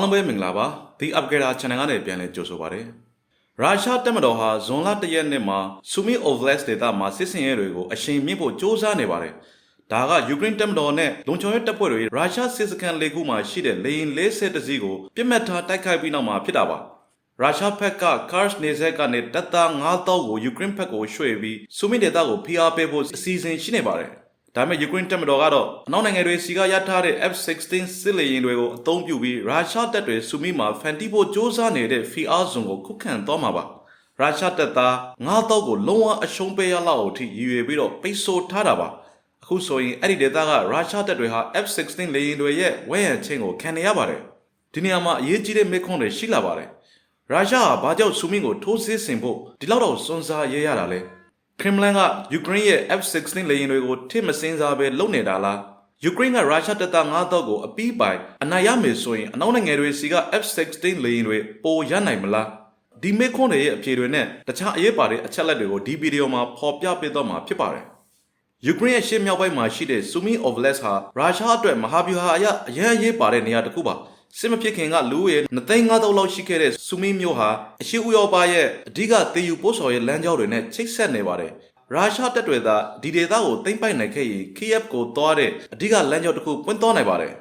အားလုံးပဲမင်္ဂလာပါ The Upgrader Channel ကနေပြန်လည်ကြိုဆိုပါရစေရုရှားတပ်မတော်ဟာဇွန်လ၁ရက်နေ့မှာဆူမီ Oblast ဒေသမှာစစ်စင်ရဲတွေကိုအရှိန်မြင့်ဖို့စ조사နေပါတယ်ဒါကယူကရိန်းတပ်မတော်နဲ့လုံခြုံရေးတပ်ဖွဲ့တွေရုရှားစစ်စခန်းလေးခုမှာရှိတဲ့လေယာဉ်လေးဆယ်တစီးကိုပြစ်မှတ်ထားတိုက်ခိုက်ပြီးနောက်မှာဖြစ်တာပါရုရှားဘက်က Kars နေဆက်ကနေတပ်သား9000ကိုယူကရိန်းဘက်ကိုရွှေ့ပြီးဆူမီဒေသကိုဖိအားပေးဖို့အစီအစဉ်ရှိနေပါတယ် ဒါပေမဲ့ယူကရိန်းတပ်မတော်ကတော့အနောက်နိုင်ငံတွေစီကရထားတဲ့ F-16 စစ်လေယာဉ်တွေကိုအသုံးပြုပြီးရုရှားတပ်တွေဆူမီမှာဖန်တီးဖို့စ조사နေတဲ့ဖီအားဇွန်ကိုခုခံသွားမှာပါရုရှားတပ်သား9000ကိုလုံးဝအရှုံးပေးရလောက်အထိရည်ရွယ်ပြီးတော့ပိတ်ဆို့ထားတာပါအခုဆိုရင်အဲ့ဒီဒေသကရုရှားတပ်တွေဟာ F-16 လေယာဉ်တွေရဲ့ဝဲရံချင်းကိုခံနေရပါတယ်ဒီနေရာမှာအရေးကြီးတဲ့မေခွန်းတွေရှိလာပါတယ်ရုရှားဟာဘာကြောင့်ဆူမီကိုထိုးစစ်ဆင်ဖို့ဒီလောက်တော့စွန့်စားရဲရတာလဲ ခရမလန်ကယူကရိန်းရဲ့ F-16 လေယာဉ်တွေကိုထိမစင်းစားပဲလုပ်နေတာလားယူကရိန်းကရုရှားတပ်သား9000ကိုအပီးပိုင်အနိုင်ရမယ်ဆိုရင်အနောက်နိုင်ငံတွေစီက F-16 လေယာဉ်တွေပိုရနိုင်မလားဒီမေခွန်းတွေရဲ့အဖြေတွေနဲ့တခြားအရေးပါတဲ့အချက်လက်တွေကိုဒီဗီဒီယိုမှာဖော်ပြပေးတော့မှာဖြစ်ပါတယ်ယူကရိန်းရဲ့ရှေ့မြောက်ပိုင်းမှာရှိတဲ့ Sumy Oblast ဟာရုရှားအတွက်မဟာဗျူဟာအရအရန်အရေးပါတဲ့နေရာတစ်ခုပါ စစ်မဖြစ်ခင်ကလူဦးရေ2,500လောက်ရှိခဲ့တဲ့ဆူမီမျိုးဟာအရှိဥရောပရဲ့အဓိကသေယူပို့ဆောင်ရေးလမ်းကြောင်းတွေနဲ့ချိတ်ဆက်နေပါတယ်ရုရှားတပ်တွေသာဒီဒေသကိုသိမ်းပိုက်နိုင်ခဲ့ရင်คีယက်ကိုသွားတဲ့အဓိကလမ်းကြောင်းတစ်ခုပွင့်သွားနိုင်ပါတယ်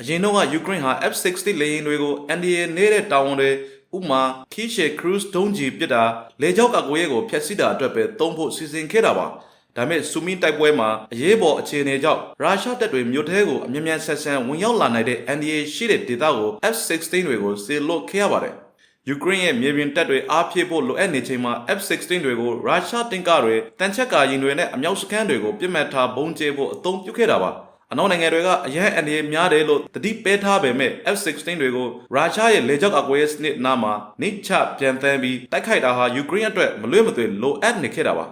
အရင်တော့ကယူကရိန်းဟာ F-16 လေယာဉ်တွေကို NDA နေတဲ့တာဝန်တွေဥမာခီရှေခရုစ်ဒုံးကြီးပစ်တာလေကြောင်းကာကွယ်ရေးကိုဖျက်ဆီးတာအတွက်ပဲသုံးဖို့စီစဉ်ခဲ့တာပါ ဒါပေမဲ့ဆူမီတိုက်ပွဲမှာအရေးပေါ်အခြေအနေကြောင့်ရုရှားတပ်တွေမြို့ထဲကိုအမြဲတမ်းဆက်ဆန်းဝင်ရောက်လာနိုင်တဲ့ NDA ရှိတဲ့ဒေသကို F-16 တွေကိုစေလွှတ်ခဲ့ရပါတယ်ယူကရိန်းရဲ့မြေပြင်တပ်တွေအားဖြည့်ဖို့လိုအပ်နေချိန်မှာ F-16 တွေကိုရုရှားတင်ကားတွေတန်ချက်ကာရင်တွေနဲ့အမြောက်စခန်းတွေကိုပြစ်မှတ်ထားဘုံကျဲဖို့အသုံးပြုခဲ့တာပါအနောက်နိုင်ငံတွေကအရန်အန်ဒီများတယ်လို့တတိပေးထားပေမဲ့ F-16 တွေကိုရုရှားရဲ့လေကြောင်းအကွဲစနစ်နာမှာနိချပြန်တန်းပြီးတိုက်ခိုက်တာဟာယူကရိန်းအတွက်မလွဲမသွေလိုအပ်နေခဲ့တာပါ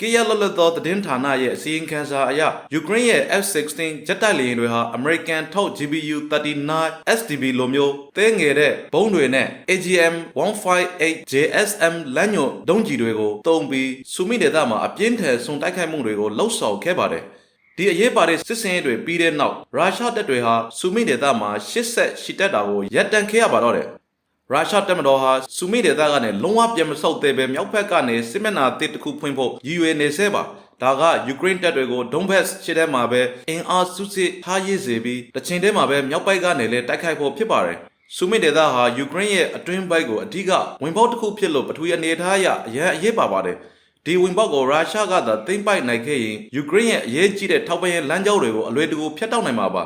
ကီယာလလသောသတင်းဌာနရဲ့အစည်းအဝေးစာအရယူကရိန်းရဲ့ F-16 ဂျက်တိုက်လေယာဉ်တွေဟာ American ထုတ် GBU 39 SDB လိုမျိုးတဲငယ်တဲ့ဘုံးတွေနဲ့ AGM 158 JSM လမ်းညွန်ဒုံးကျည်တွေကိုတုံးပြီးဆူမိဒေသမှာအပြင်းထန်ဆုံးတိုက်ခိုက်မှုတွေကိုလှုပ်ဆောင်ခဲ့ပါတယ်ဒီအရေးပါတဲ့စစ်စင်ရေးတွေပြီးတဲ့နောက်ရုရှားတပ်တွေဟာဆူမိဒေသမှာရှစ်ဆက်ရှိတက်တာကိုရပ်တန့်ခဲ့ရပါတော့တယ် ရုရှားတပ်မတော်ဟာဆူမိဒေသကနေလုံးဝပြန်မဆုတ်သေးပဲမြောက်ဘက်ကနေစစ်မျက်နှာတစ်တစ်ခုဖွင့်ဖို့ရည်ရွယ်နေဆဲပါဒါကယူကရိန်းတပ်တွေကိုဒုံဘက်ရှစ်ထဲမှာပဲအင်အားစုစစ်ထားရည်စေပြီးတစ်ချိန်တည်းမှာပဲမြောက်ဘက်ကနေလည်းတိုက်ခိုက်ဖို့ဖြစ်ပါတယ်ဆူမိဒေသဟာယူကရိန်းရဲ့အတွင်းဘက်ကိုအဓိကဝင်ပေါက်တစ်ခုဖြစ်လို့ပထဝီအနေအထားအရအရန်အရေးပါပါတယ်ဒီဝင်ပေါက်ကိုရုရှားကသာသိမ်းပိုက်နိုင်ခဲ့ရင်ယူကရိန်းရဲ့အရေးကြီးတဲ့ထောက်ပံ့ရေးလမ်းကြောင်းတွေကိုအလွယ်တကူဖျက်တောက်နိုင်မှာပါ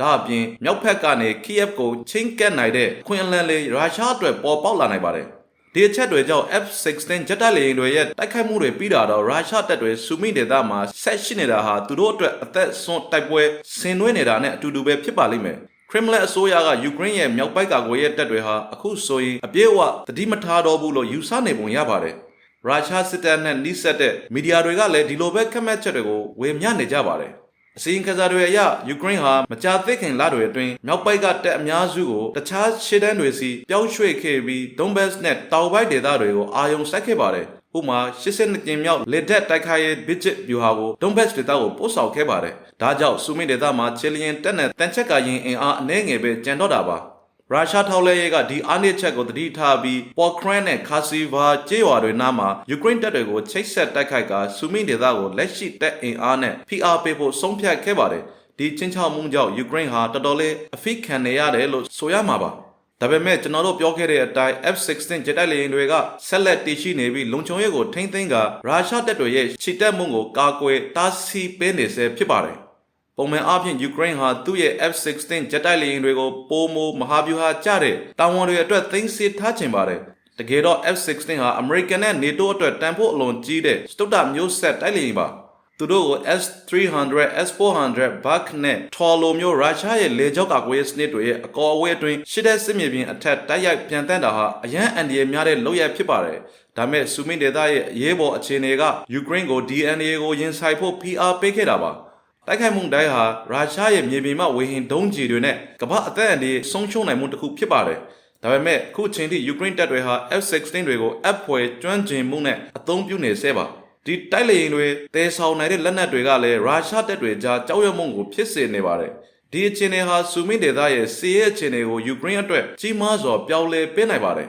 ဒါအပြင်မြောက်ဘက်ကနေคีယက်ကိုချင်းကပ်နိုင်တဲ့ခွင်အလန်လေးရုရှားအတွက်ပေါ်ပေါက်လာနိုင်ပါတယ်ဒီအချက်တွေကြောင့် F-16 ဂျက်တိုက်လေယာဉ်တွေရဲ့တိုက်ခိုက်မှုတွေပြီးတာတော့ရုရှားတပ်တွေဆူမိဒေသမှာဆက်ရှိနေတာဟာသူတို့အတွက်အသက်ဆွန့်တိုက်ပွဲဆင်နွှဲနေတာနဲ့အတူတူပဲဖြစ်ပါလိမ့်မယ်ခရမလန်အစိုးရကယူကရိန်းရဲ့မြောက်ပိုက်ကာကွယ်ရေးတပ်တွေဟာအခုဆိုရင်အပြည့်အဝတတိမထားတော့ဘူးလို့ယူဆနေပုံရပါတယ်ရုရှားစစ်တပ်နဲ့နှိစက်တဲ့မီဒီယာတွေကလည်းဒီလိုပဲခက်မှတ်ချက်တွေကိုဝေမျှနေကြပါတယ် အစီရင်ခံစာတွေအရယူကရိန်းဟာမကြာသေးခင်လတွေအတွင်းမြောက်ပိုက်ကတပ်အများစုကိုတခြားရှေ့တန်းတွေစီပြောင်းရွှေ့ခဲ့ပြီးဒုံဘက်စ်နဲ့တောင်ပိုင်းဒေသတွေကိုအာရုံစိုက်ခဲ့ပါတယ်။ဥပမာ82ကျင်းမြောက်လက်ဒက်တိုက်ခိုက်ရေးဘစ်ဂျစ်ဗျူဟာကိုဒုံဘက်စ်ဒေသကိုပို့ဆောင်ခဲ့ပါတယ်။ဒါကြောင့်ဆူမီဒေသမှာချီလီယန်တပ်နဲ့တန်ချက်ကရင်အင်အားအနည်းငယ်ပဲကျန်တော့တာပါ။ ရုရှားထောက်လဲရေးကဒီအားနည်းချက်ကိုတတိထားပြီးပေါ်ခရန်နဲ့ခါစီဗာကျေးရွာတွေနားမှာယူကရိန်းတပ်တွေကိုချိတ်ဆက်တိုက်ခိုက်ကဆူမီဒေသကိုလက်ရှိတပ်အင်အားနဲ့ဖိအားပေးဖို့ဆုံးဖြတ်ခဲ့ပါတယ်ဒီချင်းချောက်မှုကြောင့်ယူကရိန်းဟာတော်တော်လေးအဖိခံနေရတယ်လို့ဆိုရမှာပါဒါပေမဲ့ကျွန်တော်တို့ပြောခဲ့တဲ့အတိုင်း F-16 ဂျက်တိုက်လေယာဉ်တွေကဆက်လက်တည်ရှိနေပြီးလုံခြုံရေးကိုထိမ့်သိမ်းကရုရှားတပ်တွေရဲ့ခြေတက်မှုကိုကာကွယ်တားဆီးပေးနေဆဲဖြစ်ပါတယ် ပုံမှန်အားဖြင့်ယူကရိန်းဟာသူ့ရဲ့ F-16 ဂျက်တိုက်လေယာဉ်တွေကိုပိုမိုမဟာဗျူဟာကျတဲ့တာဝန်တွေအတွက်သိမ်းဆည်းထားခြင်းပါတယ်။တကယ်တော့ F-16 ဟာ American နဲ့ NATO အတွက်တန်ဖိုးအလွန်ကြီးတဲ့စတုတ္တမျိုးဆက်တိုက်လေယာဉ်ပါ။သူတို့ကို S300, S400, Buck နဲ့ Torlo မျိုးရုရှားရဲ့လေကြောင်းကာကွယ်ရေးစနစ်တွေရဲ့အကောအဝေးအတွင်းရှစ်တဲ့စစ်မြေပြင်အထက်တိုက်ရိုက်ပြန်တန်းတာဟာအရန်အန်ဒီရများတဲ့လောက်ရဖြစ်ပါတယ်။ဒါမဲ့ဆူမင်းဒေတာရဲ့အရေးပေါ်အခြေအနေကယူကရိန်းကို DNA ကိုရင်ဆိုင်ဖို့ဖိအားပေးခဲ့တာပါ။ တိုက်ခိုက်မှုတိုင်းဟာရုရှားရဲ့မြေပြင်မှဝေဟင်ဒုံးကျည်တွေနဲ့ကမ္ဘာအသက်အန္တရာယ်ဆုံးရှုံးနိုင်မှုတစ်ခုဖြစ်ပါတယ်။ဒါပေမဲ့အခုချိန်ထိယူကရိန်းတပ်တွေဟာ F-16 တွေကိုအပ်ဖွယ်ကျွမ်းကျင်မှုနဲ့အသုံးပြုနေဆဲပါ။ဒီတိုက်လေယာဉ်တွေတဲဆောင်နိုင်တဲ့လက်နက်တွေကလည်းရုရှားတပ်တွေကြားကြောက်ရွံ့မှုကိုဖြစ်စေနေပါတယ်။ဒီအခြေအနေဟာဆူမီဒေသရဲ့စီးရဲအခြေအနေကိုယူကရိန်းအတွက်ကြီးမားစွာပြောင်းလဲပေးနိုင်ပါတယ်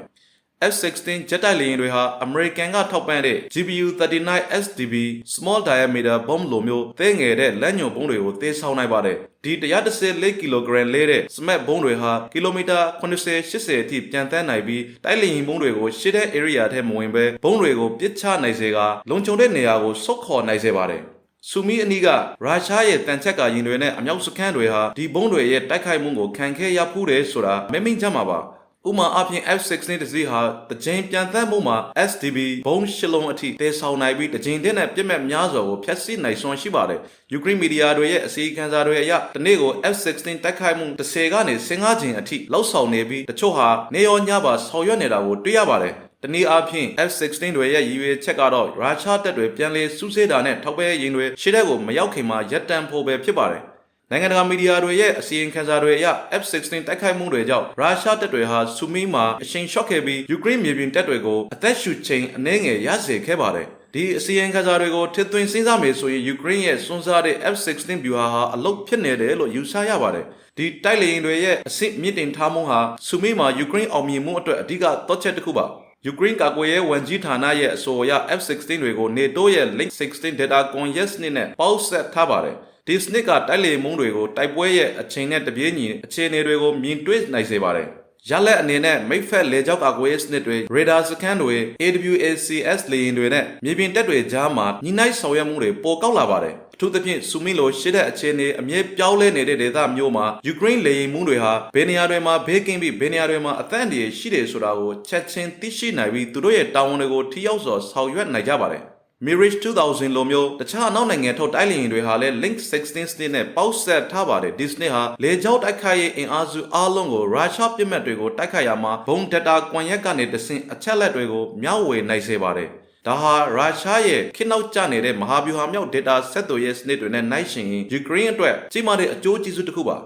F-16 ဂျက်တိုက်လေယာဉ်တွေဟာအမေရိကန်ကထောက်ပံ့တဲ့ GBU-39 SDB Small Diameter Bomb လိုမျိုးသဲငယ်တဲ့လက်ညှို့ဘုံးတွေကိုသေဆောင်နိုင်ပါတယ်။ဒီ114ကီလိုဂရမ်လေးတဲ့ SMAT ဘုံးတွေဟာကီလိုမီတာ80-80အထိပြန်တန်းနိုင်ပြီးတိုက်လေယာဉ်ဘုံးတွေကိုရှေ့တဲ့ area ထဲမဝင်ဘဲဘုံးတွေကိုပစ်ချနိုင်စေကလုံခြုံတဲ့နေရာကိုဆုတ်ခေါ်နိုင်စေပါတယ်။ဆူမီအနီးကရုရှားရဲ့တန်ချက်ကရင်တွေနဲ့အမြောက်စခန်းတွေဟာဒီဘုံးတွေရဲ့တိုက်ခိုက်မှုကိုခံခဲ့ရဖူးတယ်ဆိုတာမမိတ်ကြမှာပါ ဥမာအပြင် F16 တစီးဟာတကြိမ်ပြန်သတ်မှုမှာ SDB ဘုံးရှစ်လုံးအထိတည်ဆောင်နိုင်ပြီးတကြိမ်တည်းနဲ့ပြစ်မဲ့များစွာကိုဖျက်ဆီးနိုင်စွမ်းရှိပါတယ်ယူကရိန်းမီဒီယာတွေရဲ့အစီအကံစာတွေအရတနေ့ကို F16 တိုက်ခိုက်မှု10ကနေ15ကြိမ်အထိလောက်ဆောင်နေပြီးတချို့ဟာနေရောညပါဆောင်ရွက်နေတာကိုတွေ့ရပါတယ်တနည်းအားဖြင့် F16 တွေရဲ့ရည်ရွယ်ချက်ကတော့ရုရှားတပ်တွေပြန်လည်စုစည်းတာနဲ့ထောက်ပံ့ရင်တွေရှေ့တက်ကိုမရောက်ခင်မှာရပ်တန့်ဖို့ပဲဖြစ်ပါတယ်။ နိုင်ငံတကာမီဒီယာတွေရဲ့အစီရင်ခံစာတွေအရ F16 တိုက်ခိုက်မှုတွေကြောင့်ရုရှားတပ်တွေဟာဆူမီမှာအရှိန်လျှော့ခဲ့ပြီးယူကရိန်းမြေပြင်တပ်တွေကိုအသက်ရှူချိန်အနည်းငယ်ရစေခဲ့ပါတယ်။ဒီအစီရင်ခံစာတွေကိုထည့်သွင်းစဉ်းစားမယ်ဆိုရင်ယူကရိန်းရဲ့စွန့်စားတဲ့ F16 ဗျူဟာဟာအလုတ်ဖြစ်နေတယ်လို့ယူဆရပါတယ်။ဒီတိုက်လေယာဉ်တွေရဲ့အဆင့်မြင့်တင်ထားမှုဟာဆူမီမှာယူကရိန်းအောင်မြင်မှုအတွက်အဓိကသော့ချက်တစ်ခုပါ။ယူကရိန်းကာကွယ်ရေးဝန်ကြီးဌာနရဲ့အဆိုအရ F-16 တွေကို NATO ရဲ့ Link 16 Data Convergence စနစ်နဲ့ပေါင်းဆက်ထားပါတယ်။ ဒီစနစ်ကတိုက်လေမုံတွေကိုတိုက်ပွဲရဲ့အချိန်နဲ့တပြေးညီအခြေအနေတွေကိုမြင်တွေ့နိုင်စေပါတယ်။ရလက်အနေနဲ့မိတ်ဖက်လေကြောက်ကာကွယ်ရေးစနစ်တွေရေဒါစကန်တွေ AWACS လေယာဉ်တွေနဲ့မြေပြင်တပ်တွေကြားမှာညှိနှိုင်းဆောင်ရွက်မှုတွေပိုကောက်လာပါတယ်။အထူးသဖြင့်ဆူမီလိုရှိတဲ့အခြေအနေအမြဲပြောင်းလဲနေတဲ့ဒေသမျိုးမှာယူကရိန်းလေယာဉ်မှုတွေဟာဘယ်နေရာတွေမှာဘေးကင်းပြီးဘယ်နေရာတွေမှာအသန့်အန္တရာယ်ရှိတယ်ဆိုတာကိုချက်ချင်းသိရှိနိုင်ပြီးသူတို့ရဲ့တာဝန်တွေကိုထိရောက်စွာဆောင်ရွက်နိုင်ကြပါတယ်။ Mirage 2000လိုမျိုးတခြားအနောက်နိုင်ငံထုတ်တိုက်လေယာဉ်တွေဟာလည်း Link 16စနစ်နဲ့ပေါက်ဆက်ထားပါတယ်ဒီစနစ်ဟာလေကြောင်းတိုက်ခိုက်ရေးအင်အားစုအားလုံးကိုရုရှားပြစ်မှတ်တွေကိုတိုက်ခိုက်ရမှာဘုံ data ကွန်ရက်ကနေတဆင့်အချက်လက်တွေကိုမျှဝေနိုင်စေပါတယ်ဒါဟာရုရှားရဲ့ခေတ်နောက်ကျနေတဲ့မဟာဗျူဟာမြောက် data ဆက်သွယ်ရေးစနစ်တွေနဲ့နှိုင်းယှဉ်ရင်ယူကရိန်းအတွက်ကြီးမားတဲ့အကျိုးကျေးဇူးတစ်ခုပါ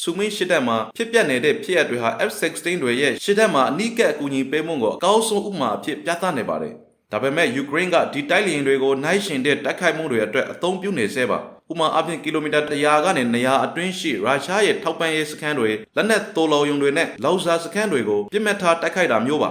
ဆူမင်းရှစ်တက်မှာဖြစ်ပျက်နေတဲ့ဖြစ်ရပ်တွေဟာ F16 တွေရဲ့ရှစ်တက်မှာအနိကအကူအညီပေးမှုကိုအကောင်းဆုံးဥပမာအဖြစ်ပြသနေပါတယ် ဒါပေမဲ့ယူကရိန်းကဒီတိုက်လျင်တွေကိုနှိုင်းယှဉ်တဲ့တိုက်ခိုက်မှုတွေအတွက်အသုံးပြုနေဆဲပါဥပမာအပြင်ကီလိုမီတာ100ကနေ200အတွင်းရှိရုရှားရဲ့ထောက်ပံ့ရေးစခန်းတွေလက်နက်တိုးလောင်ယုံတွေနဲ့လောက်စာစခန်းတွေကိုပြစ်မှတ်ထားတိုက်ခိုက်တာမျိုးပါ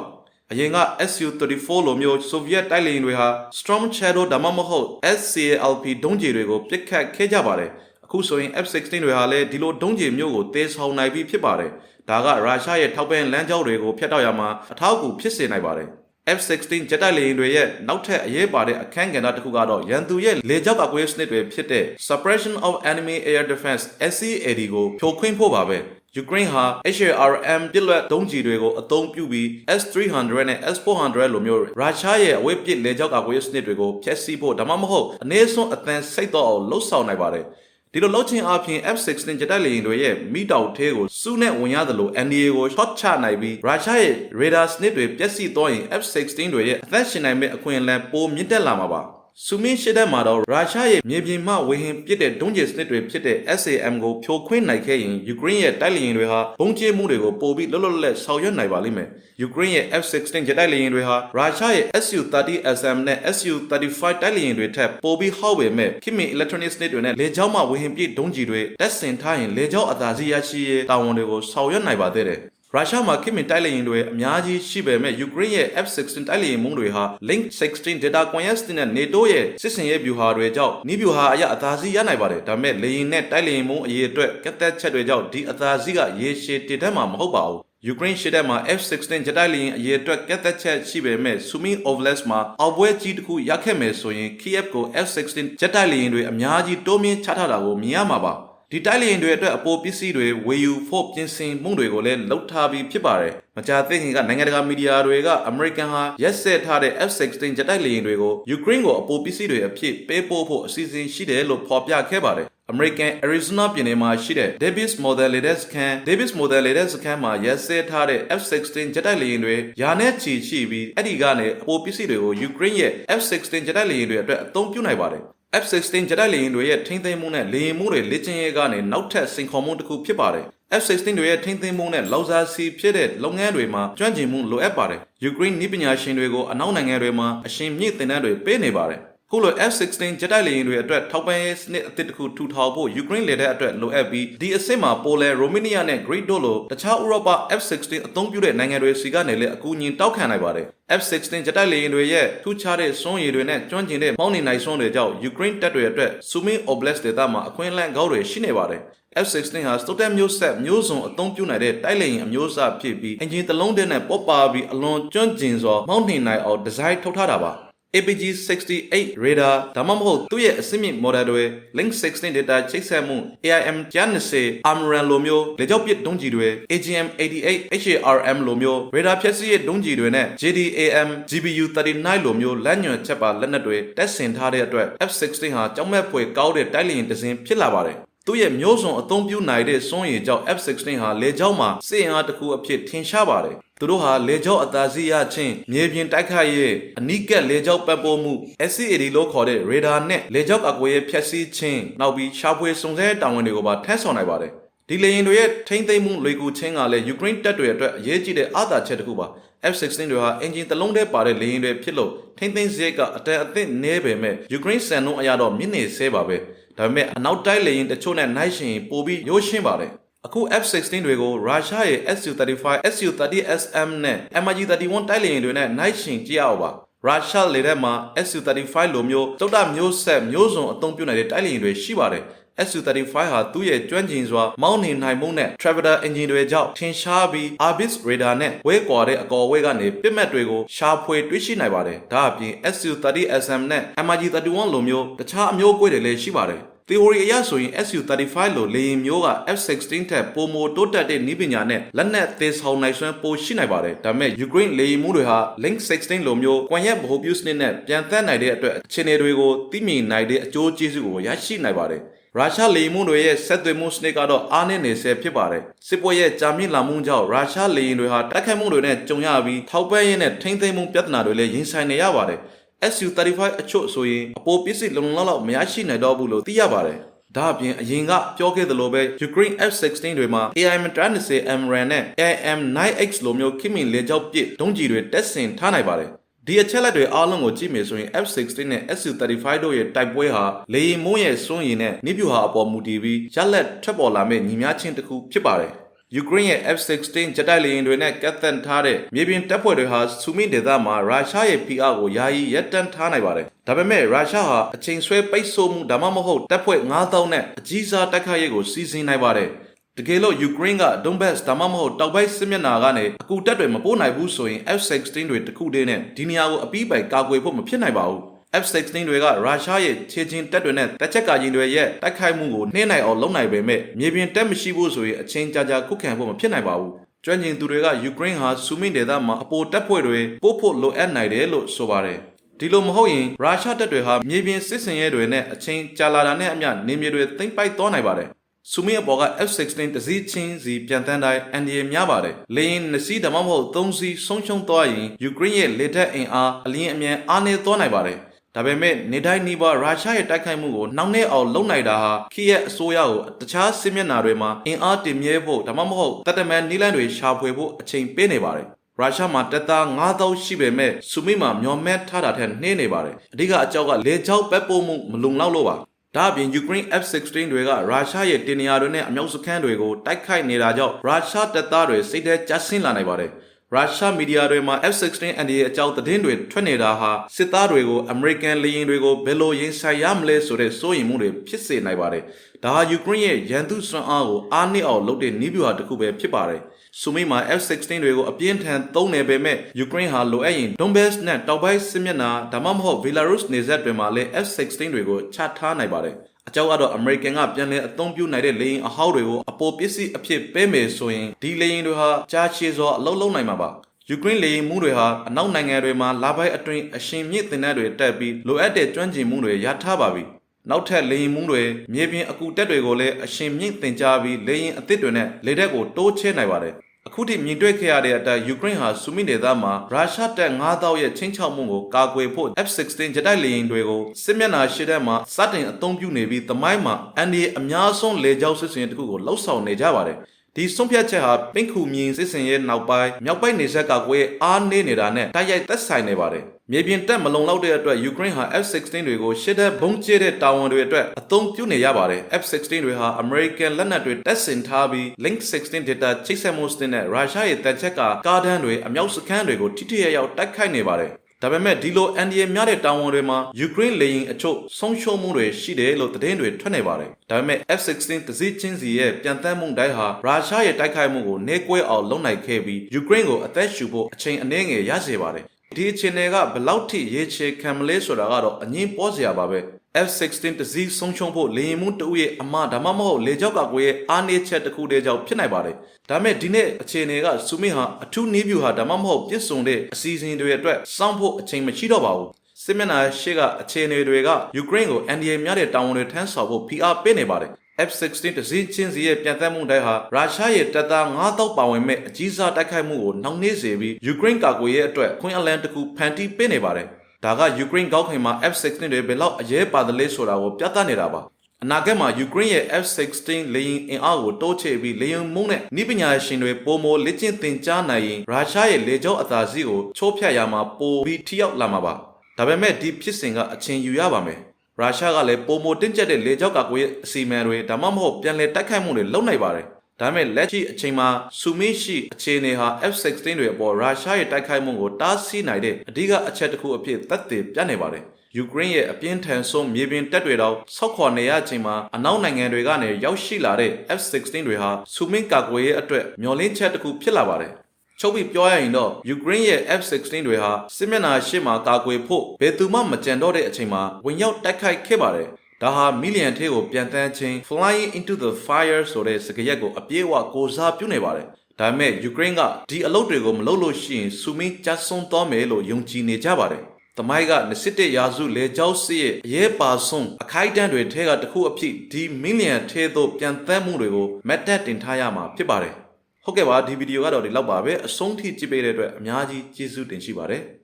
အရင်က SU-34 လိုမျိုးဆိုဗီယက်တိုက်လေယာဉ်တွေဟာ Storm Shadow ဒါမှမဟုတ် SCALP ဒုံးကျည်တွေကိုပစ်ခတ်ခဲ့ကြပါတယ်။အခုဆိုရင် F-16 တွေဟာလည်းဒီလိုဒုံးကျည်မျိုးကိုသေဆောင်နိုင်ပြီးဖြစ်ပါတယ်။ဒါကရုရှားရဲ့ထောက်ပံ့လမ်းကြောင်းတွေကိုဖျက်တောက်ရမှာအထောက်အကူဖြစ်စေနိုင်ပါတယ်။ F-16 ဂျက်တိုက်လေယာဉ်တွေရဲ့နောက်ထပ်အရေးပါတဲ့အခန်းကဏ္ဍတစ်ခုကတော့ရန်သူရဲ့လေကြောင်းကာကွယ်ရေးစနစ်တွေဖြစ်တဲ့ Suppression of Enemy Air Defense SCAD ကိုဖြိုခွင်းဖို့ပါပဲ။ယူကရိန်းဟာ HARM ပစ်လွတ်ဒုံးကျည်တွေကိုအသုံးပြုပြီး S300 နဲ့ S400 လိုမျိုးရုရှားရဲ့အဝေးပစ်လေကြောင်းကာကွယ်ရေးစနစ်တွေကိုဖျက်ဆီးဖို့ဒါမှမဟုတ်အနည်းဆုံးအသံစိတ်တော့အောင်လှုပ်ဆောင်နိုင်ပါတယ်။ ဒီလိုလှုပ်ချင်အပြင် F16 ဂျက်တိုက်လေယာဉ်တွေရဲ့မိတောက်သေးကိုစူးနဲ့ဝင်ရသလို NDA ကို shot ချနိုင်ပြီးရုရှားရဲ့ radar စနစ်တွေပျက်စီးသွားရင် F16 တွေရဲ့အသက်ရှင်နိုင်မဲ့အခွင့်အလမ်းပိုမြင့်တက်လာမှာပါ။ ဆူမင်းရှိတဲ့မှာတော့ရုရှားရဲ့မြေပြင်မှဝေဟင်ပစ်တဲ့ဒုံးကျည်စနစ်တွေဖြစ်တဲ့ SAM ကိုဖြိုခွင်းနိုင်ခဲ့ရင်ယူကရိန်းရဲ့တိုက်လေယာဉ်တွေဟာဘုံကျဲမှုတွေကိုပိုပြီးလွတ်လွတ်လပ်လပ်ဆောင်ရွက်နိုင်ပါလိမ့်မယ်။ယူကရိန်းရဲ့ F16 ဂျက်တိုက်လေယာဉ်တွေဟာရုရှားရဲ့ SU-30SM နဲ့ SU-35 တိုက်လေယာဉ်တွေထက်ပိုပြီးဟောက်ပေမဲ့ခင်မင် electronic စနစ်တွေနဲ့လေကြောင်းမှဝေဟင်ပစ်ဒုံးကျည်တွေတက်ဆင်ထားရင်လေကြောင်းအသာစီးရရှိရေးတာဝန်တွေကိုဆောင်ရွက်နိုင်ပါသေးတယ်။ ရုရှားမှာခင်မင်တိုက်လေယာဉ်တွေအများကြီးရှိပေမဲ့ယူကရိန်းရဲ့ F-16 တိုက်လေယာဉ်မှုတွေဟာ Link 16 data convergence နဲ့ NATO ရဲ့စစ်စင်ရေးဗျူဟာတွေကြောင့်နီးဗျူဟာအရအသာစီးရနိုင်ပါတယ်ဒါပေမဲ့လေယာဉ်နဲ့တိုက်လေယာဉ်မှုအရေးအတွက်ကက်သက်ချက်တွေကြောင့်ဒီအသာစီးကရေရှည်တည်တတ်မှာမဟုတ်ပါဘူးယူကရိန်းရှေ့တပ်မှာ F-16 ဂျက်တိုက်လေယာဉ်အရေးအတွက်ကက်သက်ချက်ရှိပေမဲ့ Sumi Oblast မှာအောက်ပွဲကြီးတစ်ခုရခဲ့မယ်ဆိုရင် Kiev ကို F-16 ဂျက်တိုက်လေယာဉ်တွေအများကြီးတိုးမြင့်ချထားတာကိုမြင်ရမှာပါ ဒီတိုက်လေယာဉ်တွေအတွက်အပေါ်ပစ္စည်းတွေဝေယူဖို့ပြင်ဆင်မှုတွေကိုလည်းလုပ်ထားပြီးဖြစ်ပါတယ်။မကြာသေးခင်ကနိုင်ငံတကာမီဒီယာတွေကအမေရိကန်ဟာရက်ဆက်ထားတဲ့ F-16 ဂျက်တိုက်လေယာဉ်တွေကိုယူကရိန်းကိုအပေါ်ပစ္စည်းတွေအဖြစ်ပေးပို့ဖို့အစီအစဉ်ရှိတယ်လို့ဖော်ပြခဲ့ပါတယ်။ American Arizona ပြည်နယ်မှာရှိတဲ့ Davis Model လေတပ်စခန်း Davis Model လေတပ်စခန်းမှာရက်စဲထားတဲ့ F-16 ဂျက်တိုက်လေယာဉ်တွေယာနဲ့ချီရှိပြီးအဲ့ဒီကနေအပေါ်ပစ္စည်းတွေကိုယူကရိန်းရဲ့ F-16 ဂျက်တိုက်လေယာဉ်တွေအတွက်အသုံးပြုနိုင်ပါတယ် F-16 ဂျက်တိုက်လေယာဉ်တွေရဲ့ထိမ့်သိမ်းမှုနဲ့လေယာဉ်မှုတွေလေ့ကျင့်ရေးကနေနောက်ထပ်စိန်ခေါ်မှုတစ်ခုဖြစ်ပါတယ် F-16 တွေရဲ့ထိမ့်သိမ်းမှုနဲ့လောက်စားစီဖြစ်တဲ့လုပ်ငန်းတွေမှာကျွမ်းကျင်မှုလိုအပ်ပါတယ်ယူကရိန်းနည်းပညာရှင်တွေကိုအနောက်နိုင်ငံတွေမှာအရှင်မြင့်သင်တန်းတွေပေးနေပါတယ် ခုလို F-16 ဂျက်တိုက်လေယာဉ်တွေအတွက်ထောက်ပံ့ရေးစနစ်အသစ်တစ်ခုထူထောင်ဖို့ယူကရိန်းလေတပ်အတွက်လိုအပ်ပြီးဒီအဆင့်မှာပိုလန်ရိုမေးနီးယားနဲ့ဂရိတို့လိုတခြားဥရောပ F-16 အသုံးပြုတဲ့နိုင်ငံတွေစီကနေလည်းအကူအညီတောက်ခံနိုင်ပါတယ် F-16 ဂျက်တိုက်လေယာဉ်တွေရဲ့ထူးခြားတဲ့စွမ်းရည်တွေနဲ့ကျွမ်းကျင်တဲ့မောင်းနေနိုင်စွမ်းတွေကြောင့်ယူကရိန်းတပ်တွေအတွက် Sumy Oblast ဒေသမှာအခွင့်အလမ်းကောင်းတွေရှိနေပါတယ် F-16 ဟာစတုတ်တက်မျိုးဆက်မျိုးစုံအသုံးပြုနိုင်တဲ့တိုက်လေယာဉ်အမျိုးအစားဖြစ်ပြီးအင်ဂျင်တစ်လုံးတည်းနဲ့ပေါပါပြီးအလွန်ကျွမ်းကျင်စွာမောင်းနှင်နိုင်အောင်ဒီဇိုင်းထုတ်ထားတာပါ APG 68 radar ဒါမှမဟုတ်သူ့ရဲ့အစစ်မြင့် model တွေ Link 16 data ချိတ်ဆက်မှု AIM 120 Armoran လိုမျိုးလေကြောက်ပစ်ဒုံးကျည်တွေ AGM 88 HARM လိုမျိုး radar ဖြည့်ဆည်းရေးဒုံးကျည်တွေနဲ့ JDAM GBU 39လိုမျိုးလက်ညွန်ချက်ပါလက်နက်တွေတက်ဆင်ထားတဲ့အတွက် F16 ဟာကြောက်မဲ့ဖွယ်ကောင်းတဲ့တိုက်လေယာဉ်တစ်စင်းဖြစ်လာပါတယ် သူ့ရဲ့မျိုးစုံအသုံးပြုနိုင်တဲ့စွမ်းရည်ကြောင့် F16 ဟာလေကြောင်းမှာစစ်အင်အားတစ်ခုအဖြစ်ထင်ရှားပါတယ်။သူတို့ဟာလေကြောင်းအသာစီးရခြင်းမြေပြင်တိုက်ခိုက်ရေးအနီးကပ်လေကြောင်းပတ်ပိုးမှု SCAD လို့ခေါ်တဲ့ radar နဲ့လေကြောင်းအကွယ်ရဲ့ဖြည့်ဆည်းခြင်းနောက်ပြီးရှာဖွေစုံစမ်းတာဝန်တွေကိုပါထမ်းဆောင်နိုင်ပါတယ်။ဒီလေယာဉ်တွေရဲ့ထိမ့်သိမ်းမှုလွေကူခြင်းကလည်းယူကရိန်းတပ်တွေအတွက်အရေးကြီးတဲ့အာသာချက်တစ်ခုပါ။ F16 တွေဟာအင်ဂျင်တစ်လုံးတည်းပါတဲ့လေယာဉ်တွေဖြစ်လို့ထိမ့်သိမ်းစရိတ်ကအတန်အသင့်နည်းပေမဲ့ယူကရိန်းစံနှုန်းအရတော့မြင့်နေဆဲပါပဲ။ဒါပေမဲ့အနောက်တိုက်လေယာဉ်တချို့နဲ့နိုင်ရှင်ပိုပြီးရိုးရှင်းပါတယ်။အခု F16 တွေကိုရုရှားရဲ့ Su-35, Su-30SM နဲ့ MiG-31 တိုက်လေယာဉ်တွေနဲ့နိုင်ရှင်ကြည့်ရအောင်ပါ။ရုရှားလေတပ်မှာ Su-35 လိုမျိုးတုတ်တမျိုးဆက်မျိုးစုံအသုံးပြုနိုင်တဲ့တိုက်လေယာဉ်တွေရှိပါတယ်။ Su-35 ဟာသူ့ရဲ့ကျွမ်းကျင်စွာမောင်းနှင်နိုင်မှုနဲ့ Traveler engine တွေကြောင့်ထင်ရှားပြီး Abyss radar နဲ့ဝဲကွာတဲ့အကော်ဝဲကနေပစ်မှတ်တွေကိုရှာဖွေတွေ့ရှိနိုင်ပါတယ်။ဒါအပြင် Su-30SM နဲ့ MiG-31 လိုမျိုးတခြားအမျိုးအကွဲတွေလည်းရှိပါတယ်။ theory အရဆိုရင် SU-35 လိုလေယာဉ်မျိုးက F-16 ထက်ပိုမိုတိုးတက်တဲ့နည်းပညာနဲ့လက်နက်သေးဆောင်နိုင်စွမ်းပိုရှိနိုင်ပါတယ်။ဒါပေမဲ့ Ukraine လေယာဉ်မှုတွေဟာ Link 16လိုမျိုးကွန်ရက်ဗဟိုပြုစနစ်နဲ့ပြန်သက်နိုင်တဲ့အတွက်အခြေအနေတွေကိုသိမြင်နိုင်တဲ့အကျိုးကျေးဇူးကိုရရှိနိုင်ပါတယ်။ ရုရှားလေယာဉ်မှုတွေရဲ့ဆက်သွယ်မှုစနစ်ကတော့အားနည်းနေဆဲဖြစ်ပါတယ်။စစ်ပွဲရဲ့ကြာမြင့်လာမှုကြောင့်ရုရှားလေယာဉ်တွေဟာတိုက်ခိုက်မှုတွေနဲ့ကြုံရပြီးထောက်ပံ့ရေးနဲ့ထိမ့်သိမ်းမှုပြဿနာတွေလည်းရင်ဆိုင်နေရပါတယ်။ SU-35 အချို့ဆိုရင်အပေါ်ပစ္စည်းလုံလုံလောက်လောက်မရရှိနိုင်တော့ဘူးလို့သိရပါတယ်။ဒါအပြင်အရင်ကပြောခဲ့သလိုပဲ Ukraine F-16 တွေမှာ AIM-120 MRAN နဲ့ AIM-9X လိုမျိုးခိမင်လေကြောက်ပစ်ဒုံးကျည်တွေတက်ဆင်ထားနိုင်ပါတယ်။ ဒီအချက်လက်တွေအားလုံးကိုကြည့်မယ်ဆိုရင် F-16 နဲ့ Su-35 တို့ရဲ့တိုက်ပွဲဟာလေယာဉ်မိုးရဲ့စွန့်ရည်နဲ့နိဗျူဟာအပေါ်မူတည်ပြီးရလက်ထွက်ပေါ်လာမယ့်ညီမျှခြင်းတစ်ခုဖြစ်ပါတယ်။ယူကရိန်းရဲ့ F-16 ဂျက်တိုက်လေယာဉ်တွေနဲ့ကတ်သက်ထားတဲ့မြေပြင်တပ်ဖွဲ့တွေဟာဆူမီဒေသမှာရုရှားရဲ့ PR ကိုယာယီရပ်တန့်ထားနိုင်ပါတယ်။ဒါပေမဲ့ရုရှားဟာအချိန်ဆွဲပိတ်ဆို့မှုဒါမှမဟုတ်တပ်ဖွဲ့9000နဲ့အကြီးစားတိုက်ခိုက်ရေးကိုစီစဉ်နိုင်ပါတယ်။ တကယ်လို့ယူကရိန်းကဒွန်ဘတ်ဒါမှမဟုတ်တောက်ပိုင်းစစ်မျက်နှာကနေအကူတပ်တွေမပို့နိုင်ဘူးဆိုရင် F-16 တွေတခုတည်းနဲ့ဒီနေရာကိုအပြီးပိုင်ကာကွယ်ဖို့မဖြစ်နိုင်ပါဘူး။ F-16 တွေကရုရှားရဲ့ခြေချင်းတပ်တွေနဲ့တက်ချက်ကကြီးတွေရဲ့တိုက်ခိုက်မှုကိုနှင်းနိုင်အောင်လုပ်နိုင်ပေမဲ့မြေပြင်တပ်မရှိဘူးဆိုရင်အချင်းကြာကြာခုခံဖို့မဖြစ်နိုင်ပါဘူး။ကျွမ်းကျင်သူတွေကယူကရိန်းဟာဆူမင်းဒေသမှာအပိုတပ်ဖွဲ့တွေပို့ဖို့လိုအပ်နိုင်တယ်လို့ဆိုပါတယ်။ဒီလိုမဟုတ်ရင်ရုရှားတပ်တွေဟာမြေပြင်စစ်စင်ရဲတွေနဲ့အချင်းကြာလာတာနဲ့အမျှနေမြေတွေသိမ့်ပိုက်သွားနိုင်ပါတယ်။ ဆူမင်းအပေါ်က F16 တစည်းချင်းစီပြန်တန်းတိုင်းအန်ဒီရများပါတယ်။လေရင်2စီးဒါမှမဟုတ်3စီးဆုံးရှုံးသွားရင်ယူကရိန်းရဲ့လေတပ်အင်အားအလင်းအမြန်အားနည်းသွားနိုင်ပါတယ်။ဒါပေမဲ့နေတိုင်းနီးပါးရုရှားရဲ့တိုက်ခိုက်မှုကိုနှောင့်နှဲအောင်လုပ်နိုင်တာဟာခီးရဲ့အစိုးရကိုတခြားစစ်မျက်နှာတွေမှာအင်အားတင်မြဲဖို့ဒါမှမဟုတ်တပ်တမန်နီးလန်းတွေရှာဖွေဖို့အချိန်ပေးနေပါတယ်။ရုရှားမှာတပ်သား9000ရှိပေမဲ့ဆူမီမှာမျောမဲထားတာထက်နှင်းနေပါတယ်။အဓိကအကြောက်ကလေကြောင်းပတ်ပို့မှုမလုံလောက်လို့ပါ။ ဒါအပြင်ယူကရိန်း F-16 တွေကရုရှားရဲ့တင်နေရာတွေနဲ့အမြောက်စခန်းတွေကိုတိုက်ခိုက်နေတာကြောင့်ရုရှားတပ်သားတွေစိတ်ထဲကျဆင်းလာနိုင်ပါတယ်။ ရုရှားမီဒီယာတွေမှာ F-16 အန်ဒီရဲ့အကြောင်းသတင်းတွေထွက်နေတာဟာစစ်သားတွေကိုအမေရိကန်လေယာဉ်တွေကိုဘယ်လိုရင်ဆိုင်ရမလဲဆိုတဲ့စိုးရိမ်မှုတွေဖြစ်စေနိုင်ပါတယ်။ဒါဟာယူကရိန်းရဲ့ရန်သူစွမ်းအားကိုအားနည်းအောင်လုပ်တဲ့နည်းဗျူဟာတစ်ခုပဲဖြစ်ပါတယ်။ဆူမီမှာ F-16 တွေကိုအပြင်းထန်သုံးနေပေမဲ့ယူကရိန်းဟာလိုအပ်ရင် Donbass နဲ့တောက်ပိုင်းစစ်မျက်နှာဒါမှမဟုတ် Belarus နေဆက်တွေမှာလည်း F-16 တွေကိုချထားနိုင်ပါတယ်။ အကြောက်ကတော့ American ကပြန်လည်အသုံးပြုနိုင်တဲ့လေယာဉ်အဟောက်တွေကိုအပေါ်ပစ္စည်းအဖြစ်ပေးမယ်ဆိုရင်ဒီလေယာဉ်တွေဟာကြားရှည်စွာအလုံးလုံးနိုင်မှာပါယူကရိန်းလေယာဉ်မှုတွေဟာအနောက်နိုင်ငံတွေမှာလာပိုက်အတွင်းအရှင်မြင့်တင်တဲ့တွေတက်ပြီးလိုအပ်တဲ့ကျွမ်းကျင်မှုတွေရထားပါပြီနောက်ထပ်လေရင်မှုတွေမြေပြင်အကူတက်တွေကိုလည်းအရှင်မြင့်တင်ကြားပြီးလေရင်အသစ်တွေနဲ့လေတက်ကိုတိုးချဲနိုင်ပါတယ် အခုထိမြင်တွေ့ခဲ့ရတဲ့အတိုင်းယူကရိန်းဟာဆူမီဒေသမှာရုရှားတပ်9000ရဲ့ချင်းချောက်မှုကိုကာကွယ်ဖို့ F-16 ဂျက်တိုက်လေယာဉ်တွေကိုစစ်မျက်နှာရှိတဲ့မှာစတင်အသုံးပြုနေပြီးသမိုင်းမှာအန်ဒီအများဆုံးလေကြောင်းစစ်စင်တစ်ခုကိုလှုပ်ဆောင်နေကြပါတယ် ဒီဆုံးဖြတ်ချက်ဟာပင့်ခုမြင်စစ်စင်ရဲ့နောက်ပိုင်းမြောက်ပိုင်းနေဆက်ကကွေးအားနေနေတာနဲ့တိုက်ရိုက်သက်ဆိုင်နေပါတယ်။မြေပြင်တက်မလုံလောက်တဲ့အတွက်ယူကရိန်းဟာ F-16 တွေကိုရှစ်တဲ့ဘုံကျဲတဲ့တာဝန်တွေအတွက်အသုံးပြုနေရပါတယ်။ F-16 တွေဟာ American လက်နက်တွေတက်ဆင်ထားပြီး Link 16 data ချိတ်ဆက်မှုစတင်တဲ့ရုရှားရဲ့တန်ချက်ကကားတန်းတွေအမြောက်စခန်းတွေကိုထိထိရရောက်တိုက်ခိုက်နေပါတယ်။ ဒါပေမဲ့ဒီလိုအန်ဒီယများတဲ့တာဝန်တွေမှာယူကရိန်းလေယာဉ်အချို့ဆုံးရှုံးမှုတွေရှိတယ်လို့သတင်းတွေထွက်နေပါတယ်။ဒါပေမဲ့ F-16 တစည်းချင်းစီရဲ့ပြန်တမ်းမှုတိုင်းဟာရုရှားရဲ့တိုက်ခိုက်မှုကိုနှဲကွဲအောင်လုပ်နိုင်ခဲ့ပြီးယူကရိန်းကိုအသက်ရှူဖို့အချိန်အနည်းငယ်ရစေပါတယ်။ဒီအခြေအနေကဘယ်လောက်ထိရေချေခံမလဲဆိုတာကတော့အငင်းပေါ်စရာပါပဲ။ F-16 တစည်းဆုံးရှုံးဖို့လေယာဉ်မှုတဦးရဲ့အမဒါမှမဟုတ်လေကြောက်ကကွေးရဲ့အားနည်းချက်တစ်ခုတည်းကြောင့်ဖြစ်နိုင်ပါတယ်။ဒါပေမဲ့ဒီနေ့အခြေအနေကစူမင်းဟာအထူးနည်းဗျူဟာဒါမှမဟုတ်ပြည့်စုံတဲ့အစီအစဉ်တွေအတွက်စောင့်ဖို့အချိန်မရှိတော့ပါဘူး။စစ်မျက်နှာရှေ့ကအခြေအနေတွေကယူကရိန်းကိုအန်ဒီယေများတဲ့တာဝန်တွေထမ်းဆောင်ဖို့ဖိအားပေးနေပါတယ်။ F-16 တစည်းချင်းစီရဲ့ပြန်သက်မှုတိုင်းဟာရုရှားရဲ့တပ်သား9000ပါဝင်မဲ့အကြီးစားတိုက်ခိုက်မှုကိုနှောင့်နှေးစေပြီးယူကရိန်းကာကွယ်ရေးအတွက်ခွင့်အလန်းတစ်ခုဖန်တီးပေးနေပါတယ်။ ဒါကယူကရိန်းကောက်ခိုင်မှာ F-16 တွေဘယ်လောက်အရေးပါတယ်လဲဆိုတာကိုပြသနေတာပါ။အနာဂတ်မှာယူကရိန်းရဲ့ F-16 လေယာဉ်အင်အားကိုတိုးချဲ့ပြီးလေယာဉ်မှုနဲ့နိပညာရှင်တွေပုံမလက်ကျင့်သင်ကြားနိုင်ရင်ရုရှားရဲ့လေကြောင်းအသာစီးကိုချိုးဖျက်ရမှာပိုပြီးထိရောက်လာမှာပါ။ဒါပေမဲ့ဒီဖြစ်စဉ်ကအချိန်ယူရပါမယ်။ရုရှားကလည်းပုံမတင်းကျပ်တဲ့လေကြောင်းကာကွယ်ရေးအစီအမံတွေဒါမှမဟုတ်ပြန်လည်တိုက်ခိုက်မှုတွေလုပ်နိုင်ပါတယ်။ ဒါပေမဲ့လက်ရှိအချိန်မှာစူမီရှိအခြေအနေဟာ F-16 တွေအပေါ်ရုရှားရဲ့တိုက်ခိုက်မှုကိုတားဆီးနိုင်တဲ့အဓိကအချက်တစ်ခုအဖြစ်သက်သေပြနေပါတယ်။ယူကရိန်းရဲ့အပြင်းထန်ဆုံးမြေပြင်တပ်တွေတော့ဆောက်ခွာနေရချိန်မှာအနောက်နိုင်ငံတွေကနေရောက်ရှိလာတဲ့ F-16 တွေဟာစူမင်းကာကွယ်ရေးအတွက်မျှော်လင့်ချက်တစ်ခုဖြစ်လာပါတယ်။ချုပ်ပြီးပြောရရင်တော့ယူကရိန်းရဲ့ F-16 တွေဟာစစ်မျက်နှာရှေ့မှာကာကွယ်ဖို့ဘယ်သူမှမကြံတော့တဲ့အချိန်မှာဝင်ရောက်တိုက်ခိုက်ခဲ့ပါတယ်။ ဒါဟာမီလီယံထဲကိုပြန်တန်းခြင်း flying into the fire ဆိုတဲ့စကားရက်ကိုအပြည့်အဝကိုစားပြုနေပါတယ်။ဒါပေမဲ့ယူကရိန်းကဒီအလုပ်တွေကိုမလုပ်လို့ရှိရင်စူမင်းကြဆုံသွားမယ်လို့ယုံကြည်နေကြပါတယ်။တမိုင်းက21ရာစုလေကြောင်းစစ်ရဲ့အရေးပါဆုံးအခိုက်အတန့်တွေထဲကတစ်ခုအဖြစ်ဒီမီလီယံထဲသို့ပြန်သန်းမှုတွေကိုမက်တက်တင်ထားရမှာဖြစ်ပါတယ်။ဟုတ်ကဲ့ပါဒီဗီဒီယိုကတော့ဒီလောက်ပါပဲအဆုံးထိကြည့်ပေးတဲ့အတွက်အများကြီးကျေးဇူးတင်ရှိပါတယ်။